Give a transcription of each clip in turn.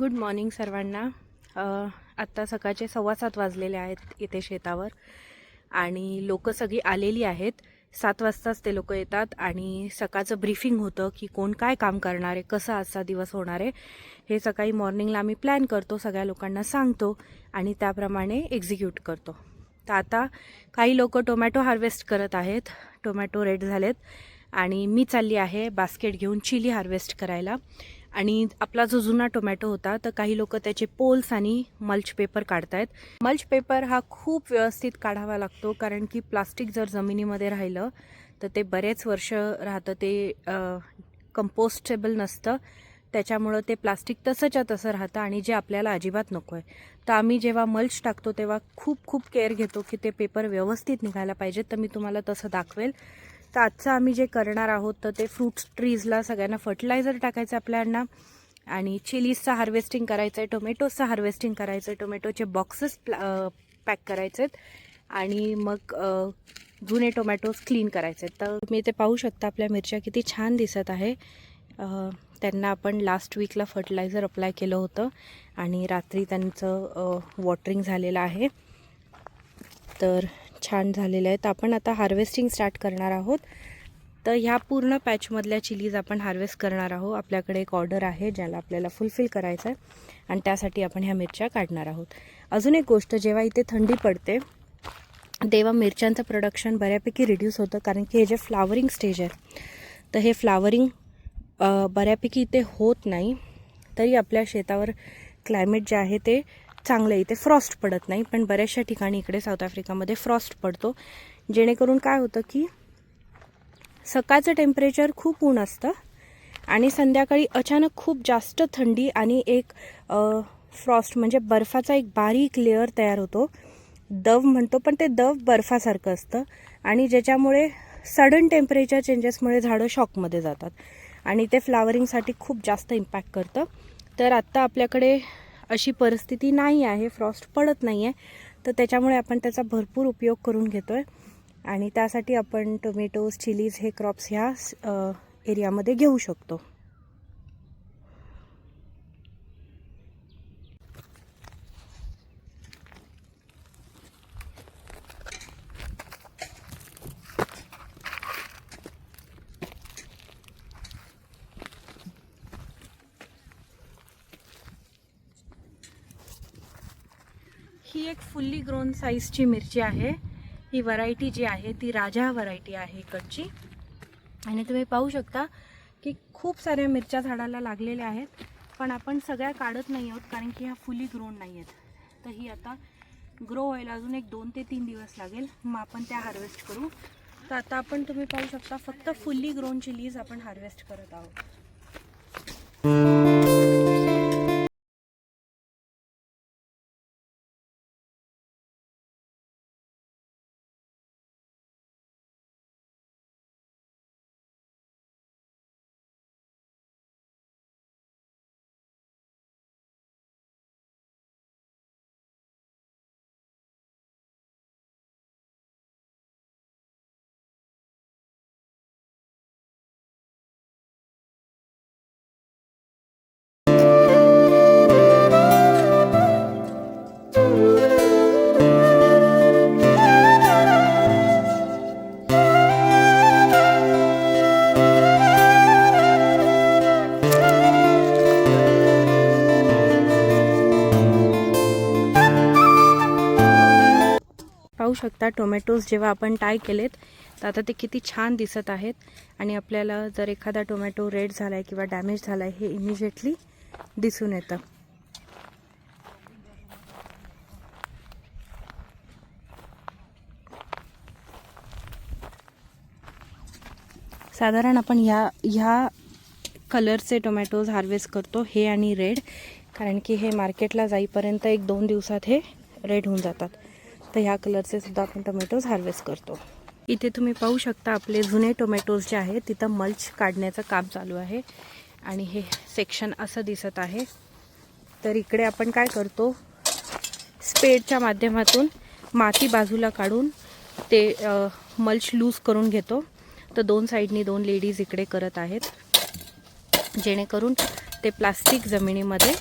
Good morning सर्वांना. आत्ता सकाळचे सव्वा सात वाजलेले आहेत इथे शेतावर आणि लोकं सगळी आलेली आहेत. सात वाजताच ते लोक येतात आणि सकाळचं ब्रीफिंग होतं की कोण काय काम करणार आहे कसं आजचा दिवस होणार आहे. हे सकाळी मॉर्निंगला आम्ही प्लॅन करतो सगळ्या लोकांना सांगतो आणि त्याप्रमाणे एक्झिक्यूट करतो. तर आता काही लोक टोमॅटो हार्वेस्ट करत आहेत. टोमॅटो रेड झालेत आणि मी चालली आहे बास्केट घेऊन चिली हार्वेस्ट करायला. आणि आपला जो जुना टोमॅटो होता तर काही लोक त्याचे पोल्स आणि मल्च पेपर काढतायत. मल्च पेपर हा खूप व्यवस्थित काढावा लागतो कारण की प्लास्टिक जर जमिनीमध्ये राहिलं तर ते बरेच वर्ष राहतं ते कंपोस्टेबल नसतं. त्याच्यामुळं ते प्लास्टिक तसंच्या तसं राहतं आणि जे आपल्याला अजिबात नको आहे. तर आम्ही जेव्हा मल्च टाकतो तेव्हा खूप खूप केअर घेतो की ते पेपर व्यवस्थित निघायला पाहिजेत. तर मी तुम्हाला तसं दाखवेल. तर आजचं आम्ही जे करणार आहोत तर ते फ्रूट्स ट्रीजला सगळ्यांना फर्टिलायझर टाकायचं आपल्यांना आणि चिलीजचं हार्वेस्टिंग करायचं आहे टोमॅटोचं हार्वेस्टिंग करायचं आहे टोमॅटोचे बॉक्सेस पॅक करायचे आहेत आणि मग जुने टोमॅटोज क्लीन करायचे आहेत तर तुम्ही ते पाहू शकता आपल्या मिरच्या किती छान दिसत आहे. त्यांना आपण लास्ट वीकला फर्टिलायझर अप्लाय केलं होतं. आणि रात्री त्यांचं वॉटरिंग झालेलं आहे. तर छान झालेलं आहे तर आपण आता हार्वेस्टिंग स्टार्ट करणार आहोत. तर ह्या पूर्ण पॅचमधल्या चिलीज आपण हार्वेस्ट करणार आहोत. आपल्याकडे एक ऑर्डर आहे ज्याला आपल्याला फुलफिल करायचं आहे आणि त्यासाठी आपण ह्या मिरच्या काढणार आहोत. अजून एक गोष्ट जेव्हा इथे थंडी पडते तेव्हा मिरच्यांचं प्रोडक्शन बऱ्यापैकी रिड्यूस होतं. कारण की हे जे फ्लावरिंग स्टेज आहे तर हे फ्लावरिंग बऱ्यापैकी इथे होत नाही. तरी आपल्या शेतावर क्लायमेट जे आहे ते चांगलं इथे फ्रॉस्ट पडत नाही पण बऱ्याचशा ठिकाणी इकडे साऊथ आफ्रिकामध्ये फ्रॉस्ट पडतो. जेणेकरून काय होतं की सकाळचं टेम्परेचर खूप ऊन असतं आणि संध्याकाळी अचानक खूप जास्त थंडी आणि एक फ्रॉस्ट म्हणजे बर्फाचा एक बारीक लेअर तयार होतो. दव म्हणतो पण ते दव बर्फासारखं असतं आणि ज्याच्यामुळे सडन टेम्परेचर चेंजेसमुळे झाडं शॉकमध्ये जातात आणि ते फ्लावरिंगसाठी खूप जास्त इम्पॅक्ट करतं. तर आत्ता आपल्याकडे अशी परिस्थिती नाही आहे फ्रॉस्ट पडत नाही आहे तर त्याच्यामुळे आपण त्याचा भरपूर उपयोग करून घेतो आहे आणि त्यासाठी आपण टोमॅटोज चिलीज हे क्रॉप्स ह्या एरियामध्ये घेऊ शकतो. ही एक फुल्ली ग्रोन साईजची मिरची आहे. ही व्हरायटी जी आहे ती राजा व्हरायटी आहे इकडची. आणि तुम्ही पाहू शकता की खूप साऱ्या मिरच्या झाडाला लागलेल्या आहेत पण आपण सगळ्या काढत नाही आहोत कारण की ह्या फुली ग्रोन नाही आहेत. तर ही आता ग्रो व्हायला अजून एक दोन ते तीन दिवस लागेल. मग आपण त्या हार्वेस्ट करू. तर आता आपण तुम्ही पाहू शकता फक्त फुल्ली ग्रोन चिलीज आपण हार्वेस्ट करत आहोत. शकता टोमॅटोज जेव्हा आपण टाय केलेत तर आता ते किती छान दिसत आहेत. आणि आपल्याला जर एखादा टोमॅटो रेड झाला आहे किंवा डॅमेज झाला आहे हे इमिजिएटली दिसून येतं. साधारण आपण ह्या ह्या कलरचे टोमॅटोज हार्वेस्ट करतो हे आणि रेड. कारण की हे मार्केटला जाईपर्यंत एक दोन दिवसात हे रेड होऊन जातात. तर ह्या कलरचे सुद्धा आपण टोमॅटोज हार्वेस्ट करतो. इथे तुम्ही पाहू शकता आपले जुने टोमॅटोज जे आहेत तिथं मल्च काढण्याचं काम चालू आहे. आणि हे सेक्शन असं दिसत आहे. तर इकडे आपण काय करतो? स्पेडच्या माध्यमातून माती बाजूला काढून ते मल्च लूज करून घेतो. तर दोन साईडनी दोन लेडीज इकडे करत आहेत. जेणेकरून ते प्लास्टिक जमिनीमध्ये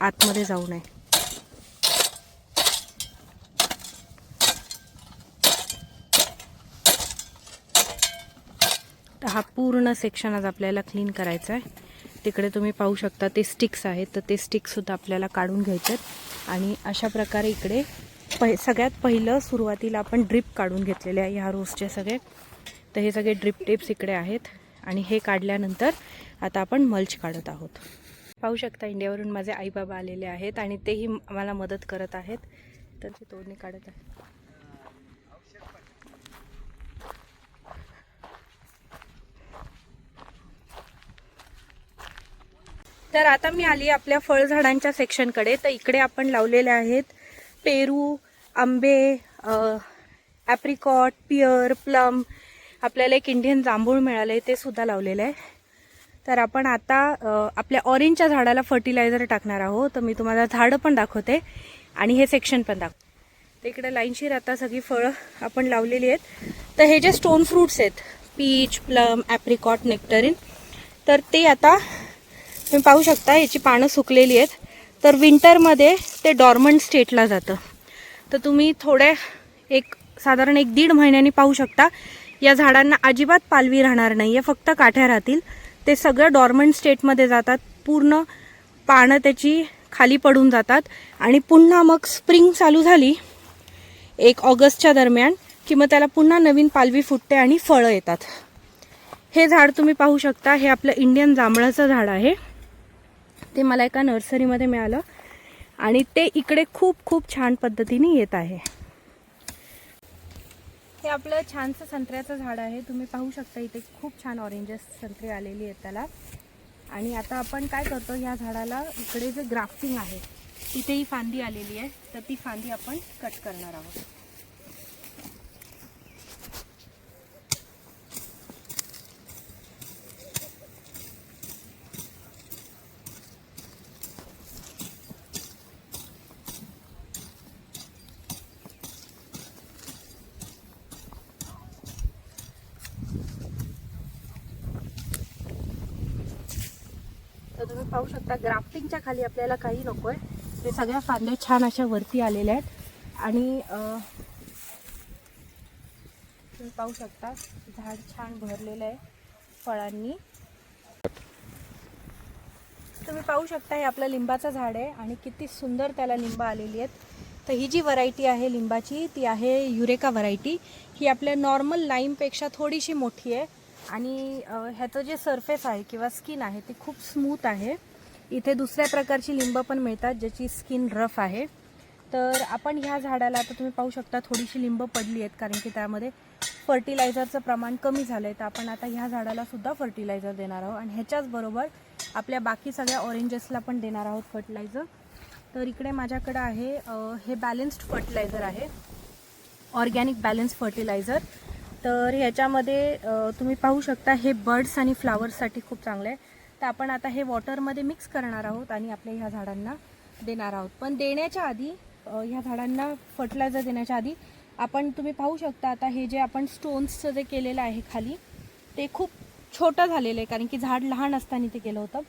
आतमध्ये जाऊ नये तर हा पूर्ण सेक्शन आज आपल्याला क्लीन करायचा आहे तिकडे तुम्ही पाहू शकता ते स्टिक्स आहेत. तर ते स्टिक्ससुद्धा आपल्याला काढून घ्यायचे आहेत आणि अशा प्रकारे इकडे प सगळ्यात पहिलं सुरुवातीला आपण ड्रिप काढून घेतलेले आहे ह्या रोजचे सगळे. तर हे सगळे ड्रिप टिप्स इकडे आहेत. आणि हे काढल्यानंतर आता आपण मल्च काढत आहोत. पाहू शकता इंडियावरून माझे आई बाबा आलेले आहेत आणि तेही मला मदत करत आहेत. तर ते तोडणी काढत आहेत तर आता मी आली आपल्या फळझाडांच्या सेक्शनकडे. तर इकडे आपण लावलेले आहेत पेरू आंबे ॲप्रिकॉट पियर प्लम. आपल्याला एक इंडियन जांभूळ मिळालं आहे ते सुद्धा लावलेलं आहे. तर आपण आता आपल्या ऑरेंजच्या झाडाला फर्टिलायझर टाकणार आहोत. तर मी तुम्हाला झाडं पण दाखवते आणि हे सेक्शन पण दाखवते तर इकडे लाईनशीर आता सगळी फळं आपण लावलेली आहेत. तर हे जे स्टोन फ्रूट्स आहेत पीच प्लम ॲप्रिकॉट नेक्टरिन तर ते आता तुम्ही पाहू शकता याची पानं सुकलेली आहेत. तर विंटरमध्ये ते डॉर्मंट स्टेटला जातं. तर तुम्ही थोड्या एक साधारण एक दीड महिन्यांनी पाहू शकता या झाडांना अजिबात पालवी राहणार नाही आहे फक्त काठ्या राहतील. ते सगळं डॉर्मंट स्टेटमध्ये जातात पूर्ण पानं त्याची खाली पडून जातात. आणि पुन्हा मग स्प्रिंग चालू झाली एक ऑगस्टच्या दरम्यान की मग त्याला पुन्हा नवीन पालवी फुटते आणि फळं येतात. हे झाड तुम्ही पाहू शकता हे आपलं इंडियन जांभळाचं झाड आहे. ते मला एका नर्सरीमध्ये मिळालं. आणि ते इकडे खूप खूप छान पद्धतीने येत आहे. हे आपलं छानसं संत्र्याचं झाड आहे. तुम्ही पाहू शकता इथे खूप छान ऑरेंजेस संत्री आलेली आहेत त्याला. आणि आता आपण काय करतो ह्या झाडाला इकडे जे ग्राफ्टिंग आहे तिथे ही फांदी आलेली आहे. तर ती फांदी आपण कट करणार आहोत. तुम्ही पाहू शकता ग्राफ्टिंगच्या खाली आपल्याला काही नको आहे ते सगळ्या फांद्या छान अशा वरती आलेल्या आहेत. आणि तुम्ही पाहू शकता झाड छान भरलेलं आहे फळांनी. तुम्ही पाहू शकता हे आपलं लिंबाचं झाड आहे आणि किती सुंदर त्याला लिंब आलेली आहेत. तर ही जी व्हरायटी आहे लिंबाची ती आहे युरेका व्हरायटी ही आपल्या नॉर्मल लाईमपेक्षा थोडीशी मोठी आहे. आणि ह्याचं जे सरफेस आहे किंवा स्किन आहे ती खूप स्मूथ आहे. इथे दुसऱ्या प्रकारची लिंब पण मिळतात ज्याची स्किन रफ आहे. तर आपण ह्या झाडाला आता तुम्ही पाहू शकता थोडीशी लिंब पडली आहेत कारण की त्यामध्ये फर्टिलायझरचं प्रमाण कमी झालं आहे तर आपण आता ह्या झाडाला सुद्धा फर्टिलायझर देणार आहोत. आणि ह्याच्याच बरोबर आपल्या बाकी सगळ्या ऑरेंजेसला पण देणार आहोत फर्टिलायझर तर इकडे माझ्याकडं आहे हे बॅलन्स्ड फर्टिलायझर आहे. ऑर्गॅनिक बॅलन्स फर्टिलायझर तर ह्याच्यामध्ये तुम्ही पाहू शकता हे बर्ड्स आणि फ्लावर्ससाठी खूप चांगलं आहे. तर आपण आता हे वॉटरमध्ये मिक्स करणार आहोत आणि आपल्या ह्या झाडांना देणार आहोत. पण देण्याच्या आधी ह्या झाडांना फर्टिलायझर देण्याच्या आधी आपण तुम्ही पाहू शकता आता हे जे आपण स्टोन्सचं जे केलेलं आहे खाली ते खूप छोटं झालेलं आहे कारण की झाड लहान असताना ते केलं होतं.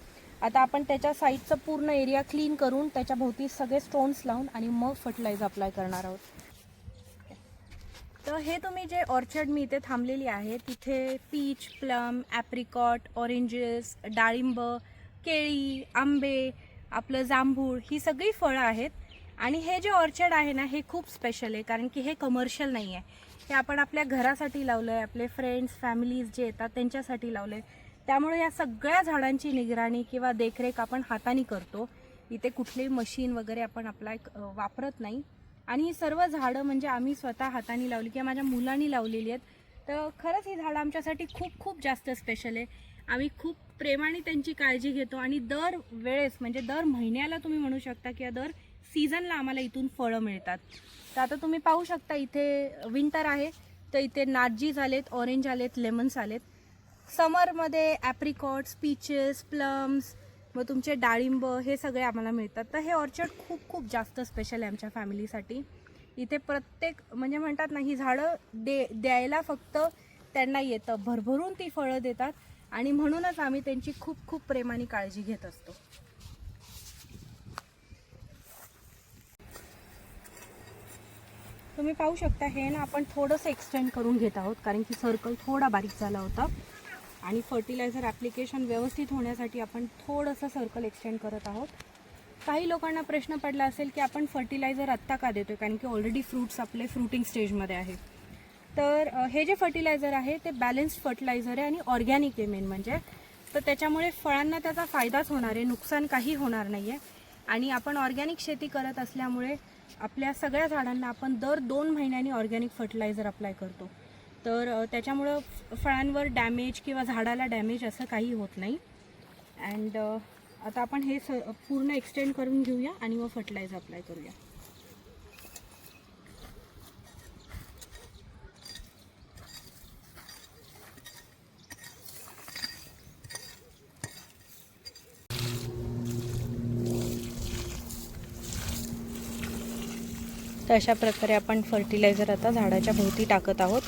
आता आपण त्याच्या साईडचं पूर्ण एरिया क्लीन करून त्याच्या भोवती सगळे स्टोन्स लावून आणि मग फर्टिलायझर अप्लाय करणार आहोत. तर हे तुम्ही जे ऑर्चर्ड मी इथे थांबलेली आहे तिथे पीच प्लम ॲप्रिकॉट ऑरेंजेस डाळिंब केळी आंबे आपलं जांभूळ ही सगळी फळं आहेत. आणि हे जे ऑर्चर्ड आहे ना हे खूप स्पेशल आहे कारण की हे कमर्शियल नाही आहे हे आपण आपल्या घरासाठी लावलं आहे आपले फ्रेंड्स फॅमिलीज जे येतात त्यांच्यासाठी लावलं आहे त्यामुळे या सगळ्या झाडांची निगराणी किंवा देखरेख आपण हाताने करतो. इथे कुठलेही मशीन वगैरे आपण आपला एक वापरत नाही. आणि ही सर्व झाडं म्हणजे आम्ही स्वतः हाताने लावली किंवा माझ्या मुलांनी लावलेली आहेत. तर खरंच ही झाडं आमच्यासाठी खूप खूप जास्त स्पेशल आहे. आम्ही खूप प्रेमाने त्यांची काळजी घेतो आणि दर वेळेस म्हणजे दर महिन्याला तुम्ही म्हणू शकता किंवा दर सीझनला आम्हाला इथून फळं मिळतात. तर आता तुम्ही पाहू शकता इथे विंटर आहे. तर इथे नाटजीज आलेत ऑरेंज आलेत लेमन्स आलेत. समरमध्ये ॲप्रिकॉट्स पीचेस प्लम्स मग तुमचे डाळिंब हे सगळे आम्हाला मिळतात. तर हे ऑर्चर्ड खूप खूप जास्त स्पेशल आहे आमच्या फॅमिलीसाठी इथे प्रत्येक म्हणजे म्हणतात ना ही झाडं दे द्यायला फक्त त्यांना येतं. भरभरून ती फळं देतात आणि म्हणूनच आम्ही त्यांची खूप खूप प्रेमाने काळजी घेत असतो. तुम्ही पाहू शकता हे ना आपण थोडंसं एक्सटेंड करून घेत आहोत कारण की सर्कल थोडा बारीक झाला होता. आणि फर्टिलायझर ॲप्लिकेशन व्यवस्थित होण्यासाठी आपण थोडंसं सर्कल एक्सटेंड करत आहोत. काही लोकांना प्रश्न पडला असेल की आपण फर्टिलायझर आत्ता का देतो आहे कारण की ऑलरेडी फ्रूट्स आपले फ्रुटिंग स्टेजमध्ये आहे. तर हे जे फर्टिलायझर आहे ते बॅलन्स्ड फर्टिलायझर आहे आणि ऑर्गॅनिक आहे मेन म्हणजे. तर त्याच्यामुळे फळांना त्याचा फायदाच होणार आहे नुकसान काही होणार नाही आहे आणि आपण ऑर्गॅनिक शेती करत असल्यामुळे आपल्या सगळ्या झाडांना आपण दर दोन महिन्यांनी ऑर्गॅनिक फर्टिलायझर अप्लाय करतो. तर त्याच्यामुळं फळांवर डॅमेज किंवा झाडाला डॅमेज असं काही होत नाही. अँड आता आपण हे स पूर्ण एक्सटेंड करून घेऊया आणि मग फर्टिलायझर अप्लाय करूया. तर अशा प्रकारे आपण फर्टिलायझर आता झाडाच्या भोवती टाकत आहोत.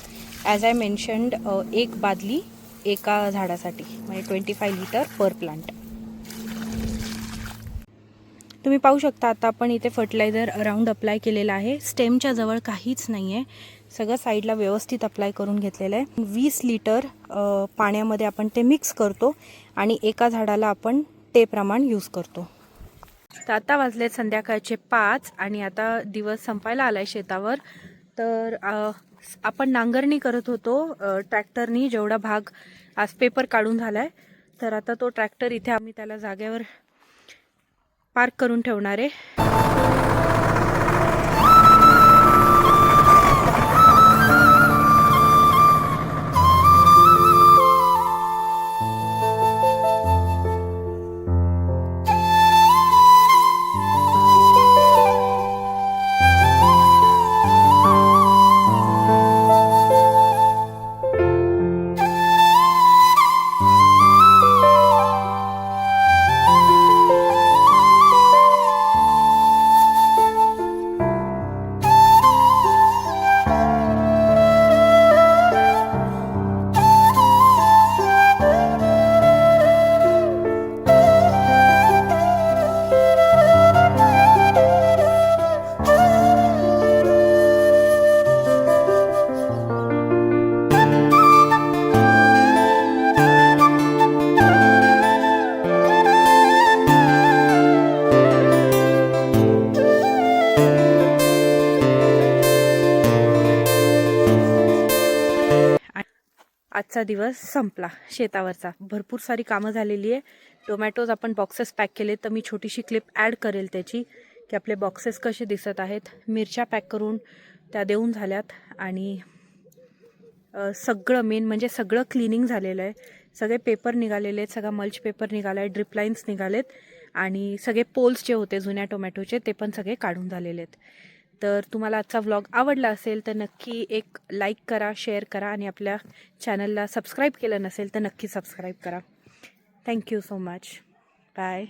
ॲज आय मेन्शन्ड एक बादली एका झाडासाठी म्हणजे twenty five litre per plant तुम्ही पाहू शकता आता आपण इथे फर्टिलायझर राऊंड अप्लाय केलेलं आहे. स्टेमच्या जवळ काहीच नाही आहे सगळं साईडला व्यवस्थित अप्लाय करून घेतलेलं आहे. वीस लिटर पाण्यामध्ये आपण ते मिक्स करतो आणि एका झाडाला आपण ते प्रमाण यूज करतो. तर आता वाजलेत संध्याकाळचे पाच आणि आता दिवस संपायला आलाय शेतावर. तर आपण नांगरणी करत होतो ट्रॅक्टरनी जेवढा भाग आज पेपर काढून झालाय तर आता तो ट्रॅक्टर इथे आम्ही त्याला जागेवर पार्क करून ठेवणार आहे. आजचा दिवस संपला शेतावरचा. भरपूर सारी कामं झालेली आहे. टोमॅटोज आपण बॉक्सेस पॅक केले तर मी छोटीशी क्लिप ॲड करेल त्याची की आपले बॉक्सेस कसे दिसत आहेत. मिरच्या पॅक करून त्या देऊन झाल्यात आणि सगळं मेन म्हणजे सगळं क्लिनिंग झालेलं आहे. सगळे पेपर निघालेले आहेत सगळा मल्च पेपर निघाला आहे ड्रिप लाईन्स निघालेत आणि सगळे पोल्स जे होते जुन्या टोमॅटोचे ते पण सगळे काढून झालेले आहेत. तर तुम्हाला आजचा व्लॉग आवडला असेल तर नक्की एक लाईक करा शेअर करा आणि आपल्या चॅनलला सबस्क्राईब केलं नसेल तर नक्की सबस्क्राईब करा. Thank you so much bye